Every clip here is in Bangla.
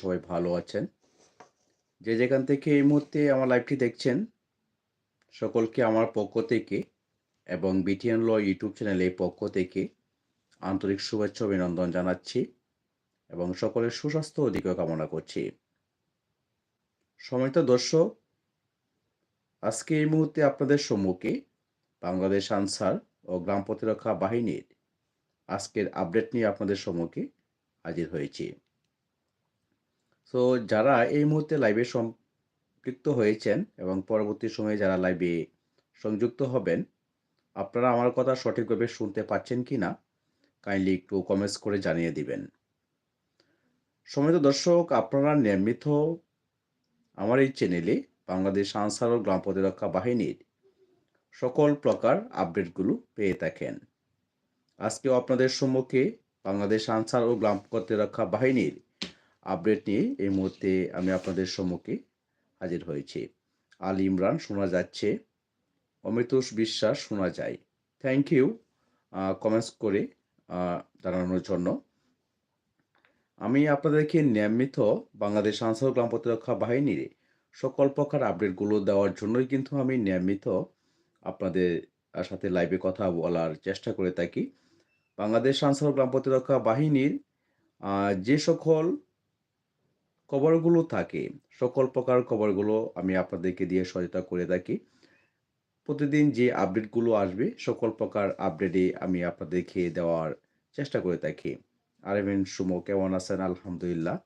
সবাই ভালো আছেন। যে যেখান থেকে এই মুহূর্তে আমার লাইভটি দেখছেন, সকলকে আমার পক্ষ থেকে এবং বিটিএন ল ইউটিউব চ্যানেলের পক্ষ থেকে আন্তরিক শুভেচ্ছা অভিনন্দন জানাচ্ছি এবং সকলের সুস্বাস্থ্য দীর্ঘ কামনা করছি। সম্মানিত দর্শক, আজকে এই মুহূর্তে আপনাদের সম্মুখে বাংলাদেশ আনসার ও গ্রাম প্রতিরক্ষা বাহিনীর আজকের আপডেট নিয়ে আপনাদের সম্মুখে হাজির হয়েছি। সো যারা এই মুহূর্তে লাইভে সম্পৃক্ত হয়েছেন এবং পরবর্তী সময়ে যারা লাইভে সংযুক্ত হবেন, আপনারা আমার কথা সঠিকভাবে শুনতে পাচ্ছেন কি না কাইন্ডলি একটু কমেন্টস করে জানিয়ে দিবেন। সম্মানিত দর্শক, আপনারা নিয়মিত আমার এই চ্যানেলে বাংলাদেশ আনসার ও গ্রাম প্রতিরক্ষা বাহিনীর সকল প্রকার আপডেটগুলো পেয়ে থাকেন। আজকেও আপনাদের সম্মুখে বাংলাদেশ আনসার ও গ্রাম প্রতিরক্ষা বাহিনীর আপডেট নিয়ে এই মুহূর্তে আমি আপনাদের সম্মুখে হাজির হয়েছি। আল ইমরান, শোনা যাচ্ছে। অমিতোষ বিশ্বাস, শোনা যায়। থ্যাংক ইউ কমেন্টস করে জানানোর জন্য। আমি আপনাদেরকে নিয়মিত বাংলাদেশ আনসার গ্রাম প্রতিরক্ষা বাহিনীর সকল প্রকার আপডেটগুলো দেওয়ার জন্যই কিন্তু আমি নিয়মিত আপনাদের সাথে লাইভে কথা বলার চেষ্টা করে থাকি। বাংলাদেশ আনসার গ্রাম প্রতিরক্ষা বাহিনীর যে সকল কভারগুলো থাকে, সকল প্রকার কভারগুলো আমি আপনাদেরকে দিয়ে সহায়তা করে থাকি। প্রতিদিন যে আপডেটগুলো আসবে, সকল প্রকার আপডেটে আমি আপনাদেরকে দেওয়ার চেষ্টা করে থাকি। আর এম সুমো, কেমন আছেন? আলহামদুলিল্লাহ।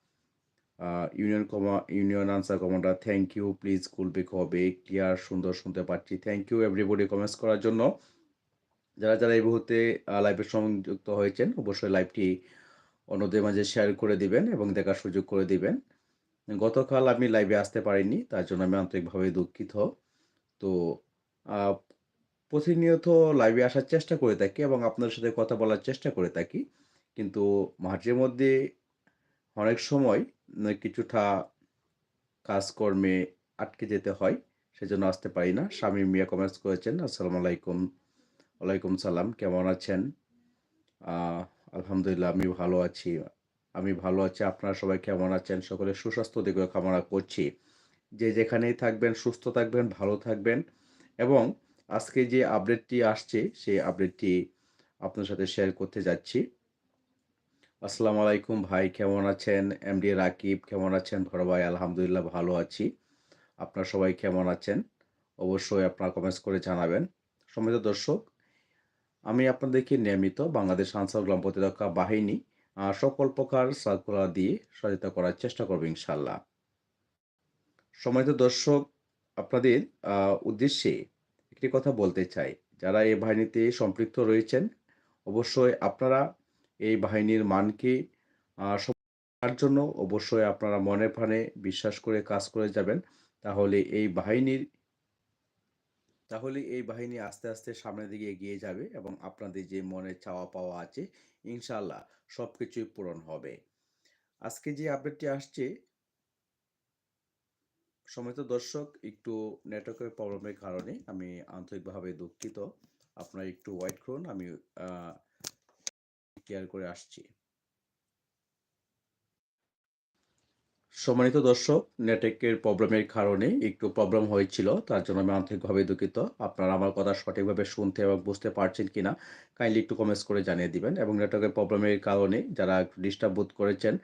Union comma, union Ansar commander thank you please কুল বেক হবে। ক্লিয়ার সুন্দর শুনতে পাচ্ছি। থ্যাংক ইউ এভরিবডি কমেন্টস করার জন্য। যারা যারা এই মুহূর্তে লাইভে সংযুক্ত হয়েছেন, অবশ্যই লাইভটি অন্যদের মাঝে শেয়ার করে দিবেন এবং দেখার সুযোগ করে দিবেন। গতকাল আমি লাইভে আসতে পারিনি, তার জন্য আমি আন্তরিকভাবে দুঃখিত। তো প্রতিনিয়ত লাইভে আসার চেষ্টা করে থাকি এবং আপনাদের সাথে কথা বলার চেষ্টা করে থাকি। কিন্তু মাঝে মধ্যে অনেক সময় কিছুটা কাজকর্মে আটকে যেতে হয়, সেজন্য আসতে পারি না। স্বামী মিয়া কমেন্টস করেছেন, আসসালামু আলাইকুম। ওয়ালাইকুম সালাম, কেমন আছেন? আলহামদুলিল্লাহ, আমি ভালো আছি। আমি ভালো আছি, আপনারা সবাই কেমন আছেন? সকলে সুস্বাস্থ্য দিক কামনা করছি। যে যেখানেই থাকবেন, সুস্থ থাকবেন, ভালো থাকবেন এবং আজকে যে আপডেটটি আসছে, সেই আপডেটটি আপনার সাথে শেয়ার করতে যাচ্ছি। আসসালামু আলাইকুম ভাই, কেমন আছেন? এমডি রাকিব, কেমন আছেন? বড় ভাই, আলহামদুলিল্লাহ ভালো আছি। আপনার সবাই কেমন আছেন? অবশ্যই আপনার কমেন্টস করে জানাবেন। সম্মিলিত দর্শক, আমি আপনাদেরকে নিয়মিত বাংলাদেশ আনসার গ্রাম প্রতিরক্ষা বাহিনী সকল প্রকার সার্কুলার দিয়ে সহায়তা করার চেষ্টা করব ইনশাল্লাহ সময়ত দর্শক, আপনাদের উদ্দেশ্যে একটি কথা বলতে চাই। যারা এই বাহিনীতে সম্পৃক্ত রয়েছেন, অবশ্যই আপনারা এই বাহিনীর মানকে তার জন্য অবশ্যই আপনারা মনে প্রাণে বিশ্বাস করে কাজ করে যাবেন। তাহলে এই বাহিনীর তাহলে এই বাহিনী আস্তে আস্তে সামনের দিকে এগিয়ে যাবে এবং আপনাদের যে মনে চাওয়া পাওয়া আছে ইনশাল্লাহ সব কিছুই পূরণ হবে। আজকে যে আপডেটটি আসছে সমিত দর্শক একটু নেটওয়ার্কের প্রবলেমের কারণে আমি আন্তরিকভাবে দুঃখিত। আপনারা একটু ওয়াইট করুন, আমি কেয়ার করে আসছি। সম্মানিত দর্শক নেটওয়ার্কের প্রবলেমের কারণে একটু প্রবলেম হয়েছিল, তার জন্য আমি আন্তরিকভাবে দুঃখিত। আপনারা আমার কথা সঠিকভাবে শুনতে এবং বুঝতে পারছেন কি না কাইন্ডলি একটু কমেন্টস করে জানিয়ে দিবেন এবং নেটওয়ার্কের প্রবলেমের কারণে যারা ডিস্টার্ব বোধ করেছেন,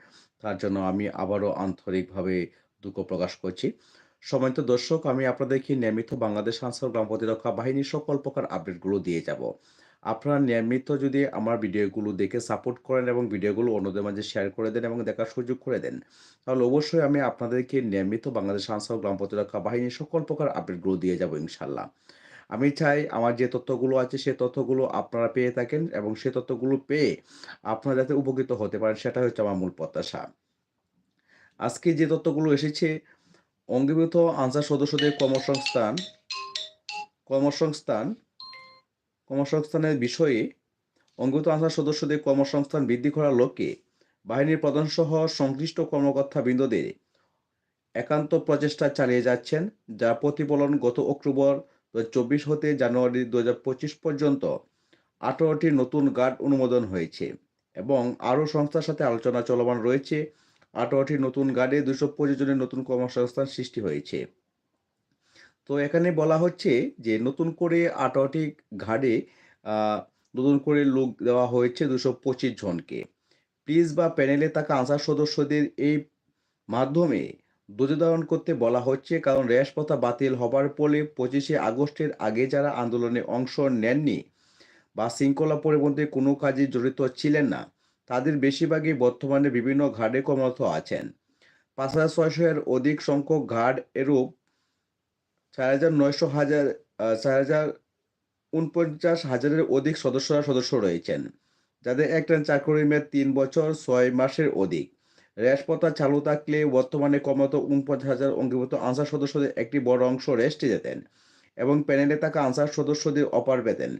তার জন্য আমি আবারও আন্তরিকভাবে দুঃখ প্রকাশ করছি। সম্মানিত দর্শক, আমি আপনাদেরকে নিয়মিত বাংলাদেশ আনসার গ্রাম প্রতিরক্ষা বাহিনীর সকল প্রকার আপডেটগুলো দিয়ে যাব। আপনারা নিয়মিত যদি আমার ভিডিওগুলো দেখে সাপোর্ট করেন এবং ভিডিওগুলো অন্যদের মাঝে শেয়ার করে দেন এবং দেখার সুযোগ করে দেন, তাহলে অবশ্যই আমি আপনাদেরকে নিয়মিত বাংলাদেশ আনসার গ্রাম প্রতিরক্ষা বাহিনীর সকল প্রকার আপডেটগুলো দিয়ে যাব ইনশাল্লাহ আমি চাই আমার যে তথ্যগুলো আছে সে তথ্যগুলো আপনারা পেয়ে থাকেন এবং সে তথ্যগুলো পেয়ে আপনারা যাতে উপকৃত হতে পারেন সেটা হচ্ছে আমার মূল প্রত্যাশা। আজকে যে তথ্যগুলো এসেছে, অঙ্গীভূত আনসার সদস্যদের কর্মসংস্থান কর্মসংস্থান কর্মসংস্থানের বিষয়ে অঙ্গীভূত আনসার সদস্যদের কর্মসংস্থান বৃদ্ধি করার লক্ষ্যে বাহিনীর প্রধানসহ সংশ্লিষ্ট কর্মকর্তা বৃন্দদের একান্ত প্রচেষ্টা চালিয়ে যাচ্ছেন যা প্রতিফলন গত অক্টোবর দু চব্বিশ হতে জানুয়ারি দু পর্যন্ত আঠারোটি নতুন গার্ড অনুমোদন হয়েছে এবং আরও সংস্থার সাথে আলোচনা চলমান রয়েছে। আঠারোটি নতুন গার্ডে দুশো পঁচিশ জনের নতুন কর্মসংস্থান সৃষ্টি হয়েছে। তো এখানে বলা হচ্ছে যে নতুন করে আঠারোটি ঘাটে নতুন করে লোক দেওয়া হয়েছে দুশো পঁচিশ জনকে। প্লিজ বা প্যানেলে থাকা আনসার সদস্যদের এই মাধ্যমে ধারণ করতে বলা হচ্ছে, কারণ রেশপথা বাতিল হবার ফলে পঁচিশে আগস্টের আগে যারা আন্দোলনে অংশ নেননি বা শৃঙ্খলা পরিবর্তে কোনো কাজে জড়িত ছিলেন না, তাদের বেশিরভাগই বর্তমানে বিভিন্ন ঘাটে কর্মরত আছেন। পাঁচ হাজার ছয়শো এর অধিক সংখ্যক ঘাট এরূপ চার হাজার নয়শো হাজার চার হাজার উনপঞ্চাশ হাজারের অধিক সদস্যরা সদস্য রয়েছেন। যাদের একটা চাকরির মেয়াদ তিন বছর, ছয় মাসের অধিক। রেশপথা, চালু থাকলে বর্তমানে কমত উনপঞ্চাশ হাজার অঙ্গীভূত আনসার সদস্যদের একটি বড় অংশ রেস্টে যেতেন এবং প্যানেলে থাকা আনসার সদস্যদের অপার পেতেন।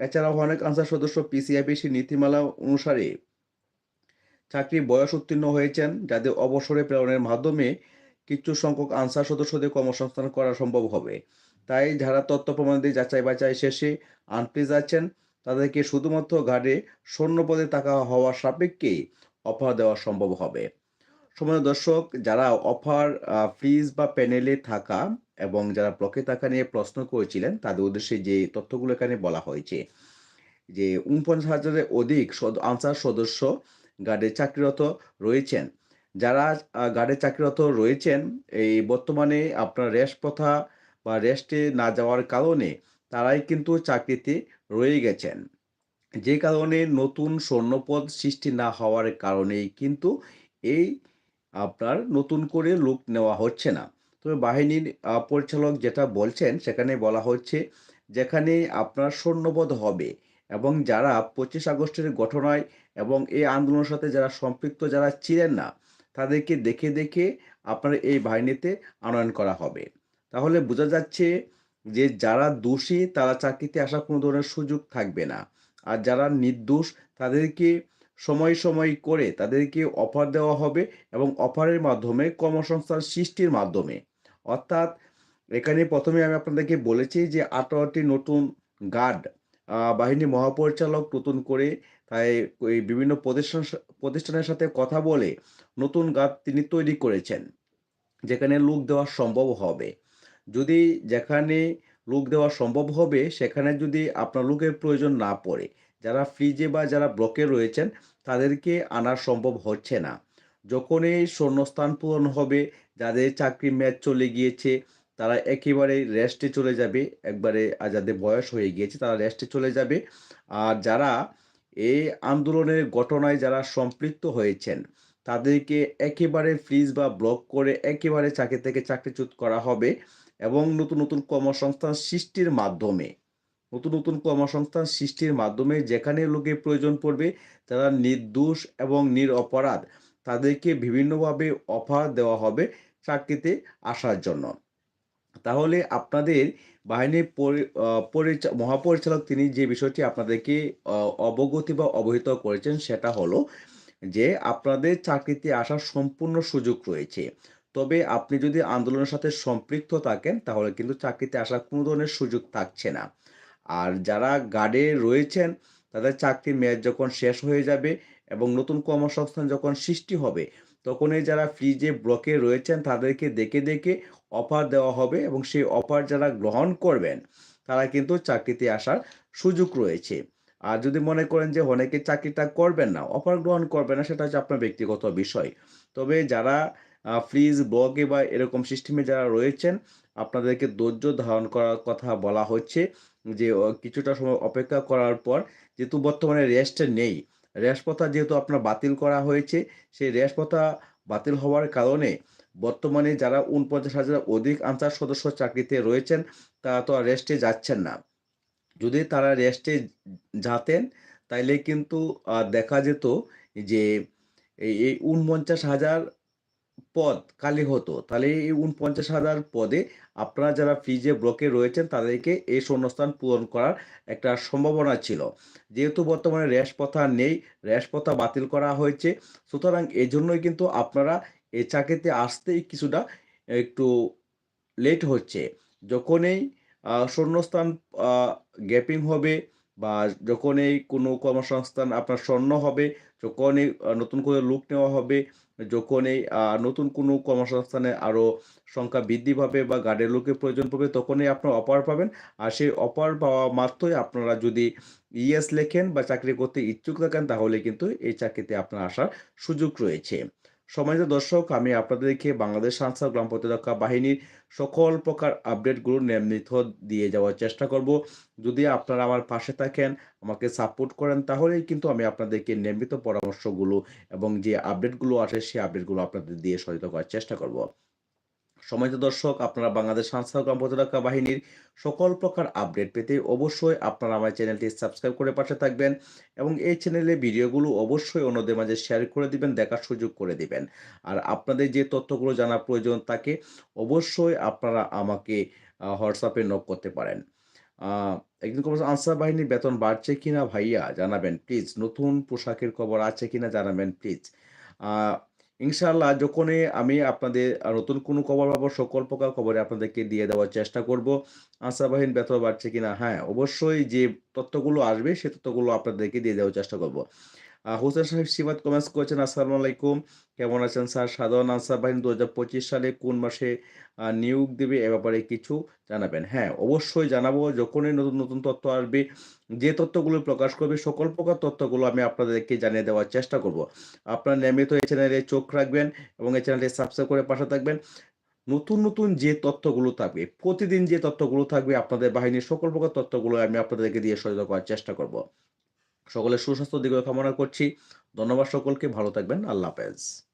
এছাড়াও অনেক আনসার সদস্য পিসিআইপিসি নীতিমালা অনুসারে চাকরি বয়স উত্তীর্ণ হয়েছেন, যাদের অবসরে প্রেরণের মাধ্যমে কিছু সংখ্যক আনসার সদস্যদের কর্মসংস্থান করা সম্ভব হবে। তাই যারা তথ্য প্রমাণ দিয়ে যাচাই বাছাই শেষে আনপ্লিজ আছেন, তাদেরকে শুধুমাত্র ঘাটে পদে টাকা হওয়ার সাপেক্ষে অফার দেওয়া সম্ভব হবে। সময় দর্শক, যারা অফার ফ্রিজ বা প্যানেলে থাকা এবং যারা ব্লকে থাকা নিয়ে প্রশ্ন করেছিলেন, তাদের উদ্দেশ্যে যে তথ্যগুলো এখানে বলা হয়েছে, যে উনপঞ্চাশ হাজারের অধিক আনসার সদস্য গার্ডে চাকরিরত রয়েছেন। যারা গার্ডে চাকরিরত রয়েছেন, এই বর্তমানে আপনার রেস্ট প্রথা বা রেস্টে না যাওয়ার কারণে তারাই কিন্তু চাকরিতে রয়ে গেছেন। যে কারণে নতুন স্বর্ণপদ সৃষ্টি না হওয়ার কারণেই কিন্তু এই আপনার নতুন করে লোক নেওয়া হচ্ছে না। তবে বাহিনীর পরিচালক যেটা বলছেন, সেখানে বলা হচ্ছে যেখানে আপনার স্বর্ণপদ হবে এবং যারা পঁচিশ আগস্টের ঘটনায় এবং এই আন্দোলনের সাথে যারা সম্পৃক্ত যারা ছিলেন না তাদেরকে দেখে দেখে আপনার এই বাহিনীতে আনয়ন করা হবে। তাহলে বোঝা যাচ্ছে যে যারা দোষী তারা চাকরিতে আসার কোনো ধরনের সুযোগ থাকবে না। আর যারা নির্দোষ তাদেরকে সময় সময় করে তাদেরকে অফার দেওয়া হবে এবং অফারের মাধ্যমে কর্মসংস্থান সৃষ্টির মাধ্যমে। অর্থাৎ এখানে প্রথমে আমি আপনাদেরকে বলেছি যে আঠারোটি নতুন গার্ড বাহিনী মহাপরিচালক নতুন করে তাই ওই বিভিন্ন প্রতিষ্ঠান, প্রতিষ্ঠানের সাথে কথা বলে নতুন গার্ড তিনি তৈরি করেছেন, যেখানে লোক দেওয়া সম্ভব হবে। যদি যেখানে লোক দেওয়া সম্ভব হবে, সেখানে যদি আপনার লোকের প্রয়োজন না পড়ে, যারা ফ্রিজে বা যারা ব্লকে রয়েছেন, তাদেরকে আনা সম্ভব হচ্ছে না। যখনই শূন্যস্থান পূরণ হবে, যাদের চাকরি ম্যাচ চলে গিয়েছে, তারা একেবারে রেস্টে চলে যাবে, একবারে আর যাদের বয়স হয়ে গিয়েছে, তারা রেস্টে চলে যাবে। আর যারা এই আন্দোলনের ঘটনায় যারা সম্পৃক্ত হয়েছেন, তাদেরকে একেবারে ফ্রিজ বা ব্লক করে একেবারে চাকরি থেকে চাকরিচ্যুত করা হবে এবং নতুন নতুন কর্মসংস্থান সৃষ্টির মাধ্যমে, নতুন নতুন কর্মসংস্থান সৃষ্টির মাধ্যমে যেখানে লোকের প্রয়োজন পড়বে, যারা নির্দোষ এবং নিরপরাধ, তাদেরকে বিভিন্নভাবে অফার দেওয়া হবে চাকরিতে আসার জন্য। তাহলে আপনাদের বাহিনীর মহাপরিচালক তিনি যে বিষয়টি আপনাদেরকে অবগতি বা অবহিত করেছেন সেটা হলো যে আপনাদের চাকরিতে আসার সম্পূর্ণ সুযোগ রয়েছে। তবে আপনি যদি আন্দোলনের সাথে সম্পৃক্ত থাকেন, তাহলে কিন্তু চাকরিতে আসার কোনো ধরনের সুযোগ থাকছে না। আর যারা গার্ডে রয়েছেন, তাদের চাকরির মেয়াদ যখন শেষ হয়ে যাবে এবং নতুন কর্মসংস্থান যখন সৃষ্টি হবে তখন এই যারা ফ্রিজে ব্লকে রয়েছেন, তাদেরকে দেখে দেখে অফার দেওয়া হবে এবং সেই অফার যারা গ্রহণ করবেন, তারা কিন্তু চাকরিতে আসার সুযোগ রয়েছে। আর যদি মনে করেন যে অনেকে চাকরিটা করবেন না অফার গ্রহণ করবেন না, সেটা হচ্ছে আপনার ব্যক্তিগত বিষয়। তবে যারা ফ্রিজ ব্লগে বা এরকম সিস্টেমে যারা রয়েছেন, আপনাদেরকে ধৈর্য ধারণ করার কথা বলা হচ্ছে যে কিছুটা সময় অপেক্ষা করার পর যেহেতু বর্তমানে রেস্ট নেই রেশপথা যেহেতু আপনার বাতিল করা হয়েছে, সেই রেশপথা বাতিল হওয়ার কারণে বর্তমানে যারা উনপঞ্চাশ হাজার অধিক আনসার সদস্য চাকরিতে রয়েছেন, তারা তো আর রেস্টে যাচ্ছেন না। যদি তারা রেস্টে যাতেন, তাইলে কিন্তু দেখা যেত যে, এই উনপঞ্চাশ হাজার পদ খালি হতো। তাহলে এই উনপঞ্চাশ হাজার পদে আপনারা যারা ফ্রিজে ব্লকে রয়েছেন, তাদেরকে এই শূন্যস্থান পূরণ করার একটা সম্ভাবনা ছিল। যেহেতু বর্তমানে র্যাশ প্রথা নেই র্যাশ প্রথা বাতিল করা হয়েছে, সুতরাং এই জন্যই কিন্তু আপনারা এই চাকরিতে আসতেই কিছুটা একটু লেট হচ্ছে যখনই শূন্যস্থান গ্যাপিং হবে বা যখনই কোনো কর্মসংস্থান আপনার স্বর্ণ হবে, যখনই নতুন করে লুক নেওয়া হবে, যখনই নতুন কোনো কর্মসংস্থানে আরও সংখ্যা বৃদ্ধি পাবে বা গার্ডের লোকের প্রয়োজন পড়বে, তখনই আপনারা অফার পাবেন। আর সেই অফার পাওয়া মাত্রই আপনারা যদি ইএস লেখেন বা চাকরি করতে ইচ্ছুক থাকেন, তাহলে কিন্তু এই চাকরিতে আপনার আসার সুযোগ রয়েছে। সম্মানিত দর্শক আমি আপনাদেরকে বাংলাদেশ আনসার গ্রাম প্রতিরক্ষা বাহিনীর সকল প্রকার আপডেটগুলো নিয়মিত দিয়ে যাওয়ার চেষ্টা করব। যদি আপনারা আমার পাশে থাকেন, আমাকে সাপোর্ট করেন তাহলেই কিন্তু আমি আপনাদেরকে নিয়মিত পরামর্শগুলো এবং যে আপডেটগুলো আসে সেই আপডেটগুলো আপনাদের দিয়ে সহায়তা করার চেষ্টা করব। সম্মানিত দর্শক, আপনারা বাংলাদেশ গ্রাম প্রতিরক্ষা বাহিনীর সকল প্রকার আপডেট পেতে অবশ্যই আপনারা আমার চ্যানেলটি সাবস্ক্রাইব করে পাশে থাকবেন এবং এই চ্যানেলে ভিডিওগুলো অবশ্যই অন্যদের মাঝে শেয়ার করে দিবেন, দেখার সুযোগ করে দিবেন। আর আপনাদের যে তথ্যগুলো জানা প্রয়োজন তাকে অবশ্যই আপনারা আমাকে হোয়াটসঅ্যাপে নক করতে পারেন। একদিন খবর আনসার বাহিনীর বেতন বাড়ছে কিনা ভাইয়া জানাবেন, প্লিজ। নতুন পোশাকের খবর আছে কিনা জানাবেন, প্লিজ। ইনশাআল্লাহ যখনই আমি আপনাদের নতুন কোনো খবর পাবো সকল প্রকার খবরে আপনাদেরকে দিয়ে দেওয়ার চেষ্টা করব। আশাবাহীন বেতন বাড়ছে কিনা? হ্যাঁ, অবশ্যই যে তথ্যগুলো আসবে সে তথ্যগুলো আপনাদেরকে দিয়ে দেওয়ার চেষ্টা করব। হোসেন সাহেব সিবাত কমেন্টস করেছেন, "আসসালামু আলাইকুম। কেমন আছেন স্যার? সাধারণ আনসার বাহিনী ২০২৫ সালে কোন মাসে নিয়োগ দেবে এ ব্যাপারে কিছু জানাবেন?" হ্যাঁ, অবশ্যই জানাব। যখনই নতুন, নতুন তথ্য আসবে, যে তথ্যগুলো প্রকাশ করবে সকল প্রকার তথ্যগুলো আমি আপনাদেরকে জানিয়ে দেওয়ার চেষ্টা করব। আপনারা নিয়মিত এই চ্যানেলে চোখ রাখবেন এবং এই চ্যানেলটি সাবস্ক্রাইব করে পাশে থাকবেন। নতুন, নতুন যে তথ্যগুলো থাকবে, প্রতিদিন যে তথ্যগুলো থাকবে আপনাদের বাহিনীর সকল প্রকার তথ্যগুলো আমি আপনাদেরকে দিয়ে সহায়তা করার চেষ্টা করব। সকলের সুস্বাস্থ্য দীর্ঘ কামনা করছি। ধন্যবাদ সকলকে। ভালো থাকবেন। আল্লাহ হাফেজ।